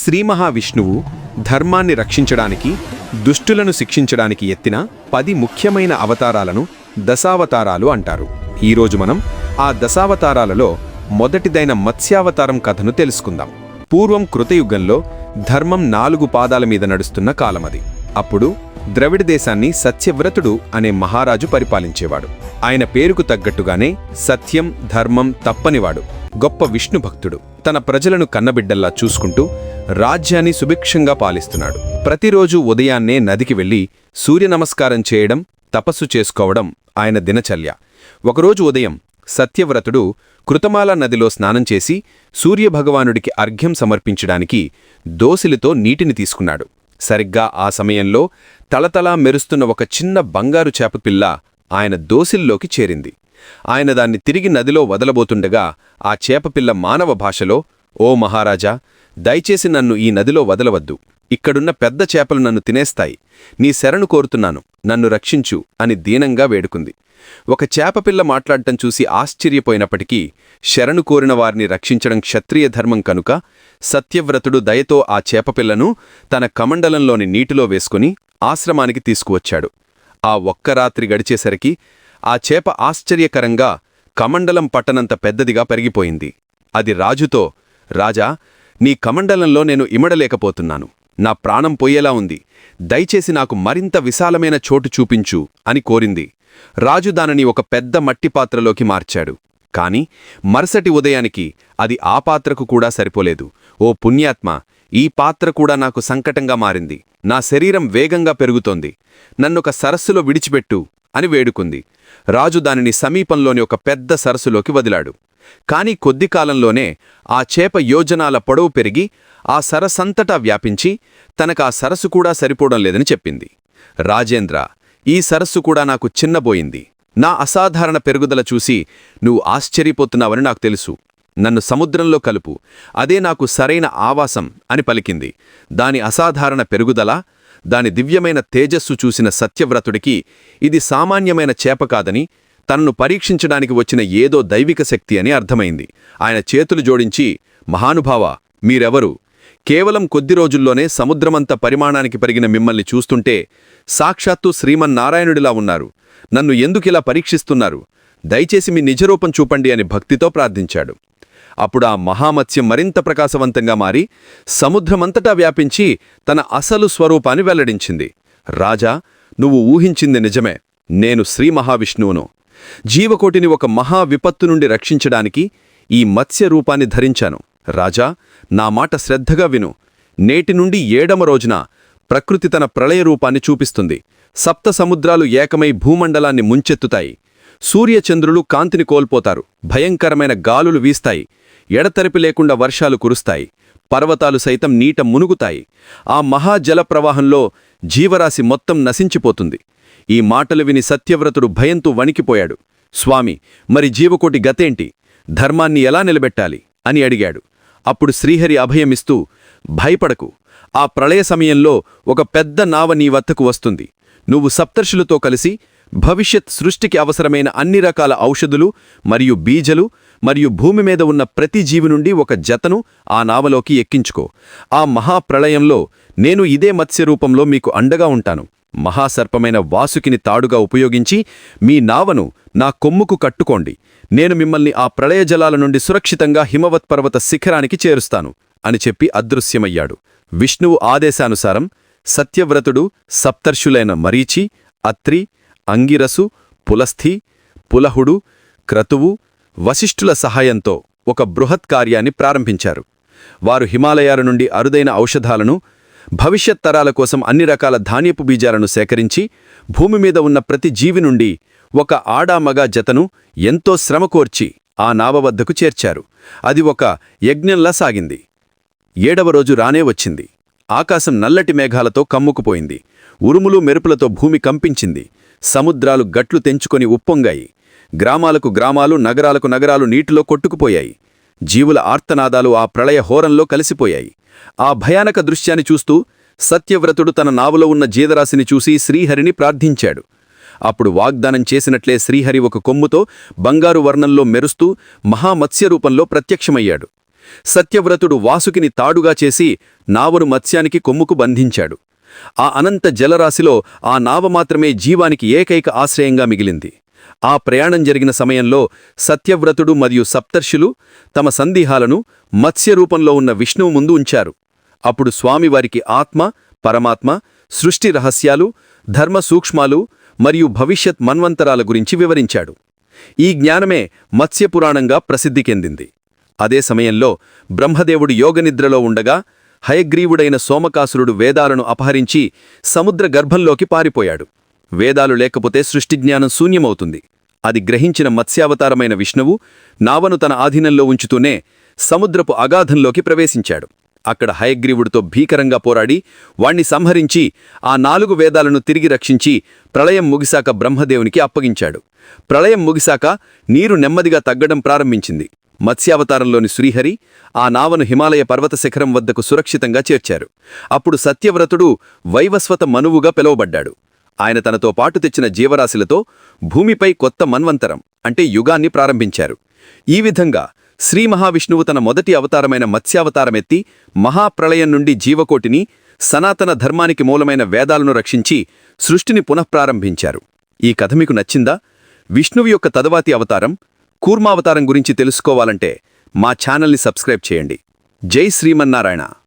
శ్రీ మహావిష్ణువు ధర్మాన్ని రక్షించడానికి దుష్టులను శిక్షించడానికి ఎత్తిన పది ముఖ్యమైన అవతారాలను దశావతారాలు అంటారు. ఈరోజు మనం ఆ దశావతారాలలో మొదటిదైన మత్స్యావతారం కథను తెలుసుకుందాం. పూర్వం కృతయుగంలో ధర్మం నాలుగు పాదాల మీద నడుస్తున్న కాలమది. అప్పుడు ద్రవిడ దేశాన్ని సత్యవ్రతుడు అనే మహారాజు పరిపాలించేవాడు. ఆయన పేరుకు తగ్గట్టుగానే సత్యం ధర్మం తప్పనివాడు. గొప్ప విష్ణు భక్తుడు తన ప్రజలను కన్నబిడ్డల్లా చూసుకుంటూ రాజ్యాన్ని సుభిక్షంగా పాలిస్తున్నాడు. ప్రతిరోజు ఉదయాన్నే నదికి వెళ్ళి సూర్య నమస్కారం చేయడం తపస్సు చేసుకోవడం ఆయన దినచర్య. ఒకరోజు ఉదయం సత్యవ్రతుడు కృతమాల నదిలో స్నానం చేసి సూర్యభగవానుడికి అర్ఘ్యం సమర్పించడానికి దోసిలితో నీటిని తీసుకున్నాడు. సరిగ్గా ఆ సమయంలో తలతలా మెరుస్తున్న ఒక చిన్న బంగారు చేపపిల్ల ఆయన దోసిల్లోకి చేరింది. ఆయన దాన్ని తిరిగి నదిలో వదలబోతుండగా ఆ చేపపిల్ల మానవ భాషలో ఓ మహారాజా దయచేసి నన్ను ఈ నదిలో వదలవద్దు. ఇక్కడున్న పెద్ద చేపలు నన్ను తినేస్తాయి. నీ శరణు కోరుతున్నాను. నన్ను రక్షించు అని దీనంగా వేడుకుంది. ఒక చేపపిల్ల మాట్లాడటం చూసి ఆశ్చర్యపోయినప్పటికీ శరణు కోరిన వారిని రక్షించడం క్షత్రియ ధర్మం కనుక సత్యవ్రతుడు దయతో ఆ చేపపిల్లను తన కమండలంలోని నీటిలో వేసుకుని ఆశ్రమానికి తీసుకువచ్చాడు. ఆ ఒక్క రాత్రి గడిచేసరికి ఆ చేప ఆశ్చర్యకరంగా కమండలం పట్టనంత పెద్దదిగా పెరిగిపోయింది. అది రాజుతో రాజా నీ కమండలంలో నేను ఇమడలేకపోతున్నాను. నా ప్రాణం పోయేలా ఉంది. దయచేసి నాకు మరింత విశాలమైన చోటు చూపించు అని కోరింది. రాజు దానిని ఒక పెద్ద మట్టి పాత్రలోకి మార్చాడు. కాని మరుసటి ఉదయానికి అది ఆ పాత్రకు కూడా సరిపోలేదు. ఓ పుణ్యాత్మ ఈ పాత్ర కూడా నాకు సంకటంగా మారింది. నా శరీరం వేగంగా పెరుగుతోంది. నన్నొక సరస్సులో విడిచిపెట్టు అని వేడుకుంది. రాజు దానిని సమీపంలోని ఒక పెద్ద సరస్సులోకి వదిలాడు. కాని కొద్ది కాలంలోనే ఆ చేప యోజనాల పొడవు పెరిగి ఆ సరస్సంతటా వ్యాపించి తనకా సరస్సు కూడా సరిపోవడం లేదని చెప్పింది. రాజేంద్ర ఈ సరస్సు కూడా నాకు చిన్నబోయింది. నా అసాధారణ పెరుగుదల చూసి నువ్వు ఆశ్చర్యపోతున్నావని నాకు తెలుసు. నన్ను సముద్రంలో కలుపు. అదే నాకు సరైన ఆవాసం అని పలికింది. దాని అసాధారణ పెరుగుదల దాని దివ్యమైన తేజస్సు చూసిన సత్యవ్రతుడికి ఇది సామాన్యమైన చేప కాదని తనను పరీక్షించడానికి వచ్చిన ఏదో దైవిక శక్తి అని అర్థమైంది. ఆయన చేతులు జోడించి మహానుభావ మీరెవరు? కేవలం కొద్ది రోజుల్లోనే సముద్రమంత పరిమాణానికి పెరిగిన మిమ్మల్ని చూస్తుంటే సాక్షాత్తు శ్రీమన్నారాయణుడిలా ఉన్నారు. నన్ను ఎందుకిలా పరీక్షిస్తున్నారు? దయచేసి మీ నిజరూపం చూపండి అని భక్తితో ప్రార్థించాడు. అప్పుడు ఆ మహామత్స్యం మరింత ప్రకాశవంతంగా మారి సముద్రమంతటా వ్యాపించి తన అసలు స్వరూపాన్ని వెల్లడించింది. రాజా నువ్వు ఊహించింది నిజమే. నేను శ్రీ మహావిష్ణువును. జీవకోటిని ఒక మహా విపత్తు నుండి రక్షించడానికి ఈ మత్స్య రూపాన్ని ధరించాను. రాజా నా మాట శ్రద్ధగా విను. నేటి నుండి ఏడమ రోజున ప్రకృతి తన ప్రళయ రూపాన్ని చూపిస్తుంది. సప్త సముద్రాలు ఏకమై భూమండలాన్ని ముంచెత్తుతాయి. సూర్యచంద్రులు కాంతిని కోల్పోతారు. భయంకరమైన గాలులు వీస్తాయి. ఎడతెరిపి లేకుండా వర్షాలు కురుస్తాయి. పర్వతాలు సైతం నీట మునుగుతాయి. ఆ మహాజల ప్రవాహంలో జీవరాశి మొత్తం నశించిపోతుంది. ఈ మాటలు విని సత్యవ్రతుడు భయంతో వణికిపోయాడు. స్వామి మరి జీవకోటి గతేంటి? ధర్మాన్ని ఎలా నిలబెట్టాలి? అని అడిగాడు. అప్పుడు శ్రీహరి అభయమిస్తూ భయపడకు. ఆ ప్రళయ సమయంలో ఒక పెద్ద నావ నీ వద్దకు వస్తుంది. నువ్వు సప్తర్షులతో కలిసి భవిష్యత్ సృష్టికి అవసరమైన అన్ని రకాల ఔషధులు మరియు బీజలు మరియు భూమి మీద ఉన్న ప్రతి జీవి నుండి ఒక జతను ఆ నావలోకి ఎక్కించుకో. ఆ మహాప్రళయంలో నేను ఇదే మత్స్యరూపంలో మీకు అండగా ఉంటాను. మహాసర్పమైన వాసుకిని తాడుగా ఉపయోగించి మీ నావను నా కొమ్ముకు కట్టుకోండి. నేను మిమ్మల్ని ఆ ప్రళయ జలాల నుండి సురక్షితంగా హిమవత్పర్వత శిఖరానికి చేరుస్తాను అని చెప్పి అదృశ్యమయ్యాడు. విష్ణువు ఆదేశానుసారం సత్యవ్రతుడు సప్తర్షులైన మరీచి అత్రి అంగిరసు పులస్థి పులహుడు క్రతువు వశిష్ఠుల సహాయంతో ఒక బృహత్ కార్యాన్ని ప్రారంభించారు. వారు హిమాలయాల నుండి అరుదైన ఔషధాలను భవిష్యత్ తరాల కోసం అన్ని రకాల ధాన్యపు బీజాలను సేకరించి భూమి మీద ఉన్న ప్రతి జీవి నుండి ఒక ఆడామగా జతను ఎంతో శ్రమకోర్చి ఆ నావ వద్దకు చేర్చారు. అది ఒక యజ్ఞంలా సాగింది. ఏడవ రోజు రానే వచ్చింది. ఆకాశం నల్లటి మేఘాలతో కమ్ముకుపోయింది. ఉరుములు మెరుపులతో భూమి కంపించింది. సముద్రాలు గట్లు తెంచుకొని ఉప్పొంగాయి. గ్రామాలకు గ్రామాలు నగరాలకు నగరాలు నీటిలో కొట్టుకుపోయాయి. జీవుల ఆర్తనాదాలు ఆ ప్రళయ హోరంలో కలిసిపోయాయి. ఆ భయానక దృశ్యాన్ని చూస్తూ సత్యవ్రతుడు తన నావలో ఉన్న జీదరాశిని చూసి శ్రీహరిని ప్రార్థించాడు. అప్పుడు వాగ్దానం చేసినట్లే శ్రీహరి ఒక కొమ్ముతో బంగారు వర్ణంలో మెరుస్తూ మహామత్స్యరూపంలో ప్రత్యక్షమయ్యాడు. సత్యవ్రతుడు వాసుకిని తాడుగా చేసి నావను మత్స్యానికి కొమ్ముకు బంధించాడు. ఆ అనంత జలరాశిలో ఆ నావ మాత్రమే జీవానికి ఏకైక ఆశ్రయంగా మిగిలింది. ఆ ప్రయాణం జరిగిన సమయంలో సత్యవ్రతుడు మరియు సప్తర్షులు తమ సందేహాలను మత్స్య రూపంలో ఉన్న విష్ణువు ముందు ఉంచారు. అప్పుడు స్వామివారికి ఆత్మ పరమాత్మ సృష్టి రహస్యాలు ధర్మ సూక్ష్మాలు మరియు భవిష్యత్ మన్వంతరాల గురించి వివరించాడు. ఈ జ్ఞానమే మత్స్యపురాణంగా ప్రసిద్ధి చెందింది. అదే సమయంలో బ్రహ్మదేవుడు యోగనిద్రలో ఉండగా హయగ్రీవుడైన సోమకాసురుడు వేదాలను అపహరించి సముద్ర గర్భంలోకి పారిపోయాడు. వేదాలు లేకపోతే సృష్టిజ్ఞానం శూన్యమవుతుంది. అది గ్రహించిన మత్స్యావతారమైన విష్ణువు నావను తన ఆధీనంలో ఉంచుతూనే సముద్రపు అగాధంలోకి ప్రవేశించాడు. అక్కడ హయగ్రీవుడితో భీకరంగా పోరాడి వాణ్ణి సంహరించి ఆ నాలుగు వేదాలను తిరిగి రక్షించి ప్రళయం ముగిశాక బ్రహ్మదేవునికి అప్పగించాడు. ప్రళయం ముగిశాక నీరు నెమ్మదిగా తగ్గడం ప్రారంభించింది. మత్స్యావతారంలోని శ్రీహరి ఆ నావను హిమాలయ పర్వత శిఖరం వద్దకు సురక్షితంగా చేర్చారు. అప్పుడు సత్యవ్రతుడు వైవస్వత మనువుగా పిలువబడ్డాడు. ఆయన తనతో పాటు తెచ్చిన జీవరాశులతో భూమిపై కొత్త మన్వంతరం అంటే యుగాన్ని ప్రారంభించారు. ఈ విధంగా శ్రీ మహావిష్ణువు తన మొదటి అవతారమైన మత్స్యావతారమెత్తి మహాప్రళయం నుండి జీవకోటిని సనాతన ధర్మానికి మూలమైన వేదాలను రక్షించి సృష్టిని పునఃప్రారంభించారు. ఈ కథ మీకు నచ్చిందా? విష్ణువు యొక్క తదవాతి అవతారం కూర్మావతారం గురించి తెలుసుకోవాలంటే మా ఛానల్ని సబ్స్క్రైబ్ చేయండి. జై శ్రీమన్నారాయణ.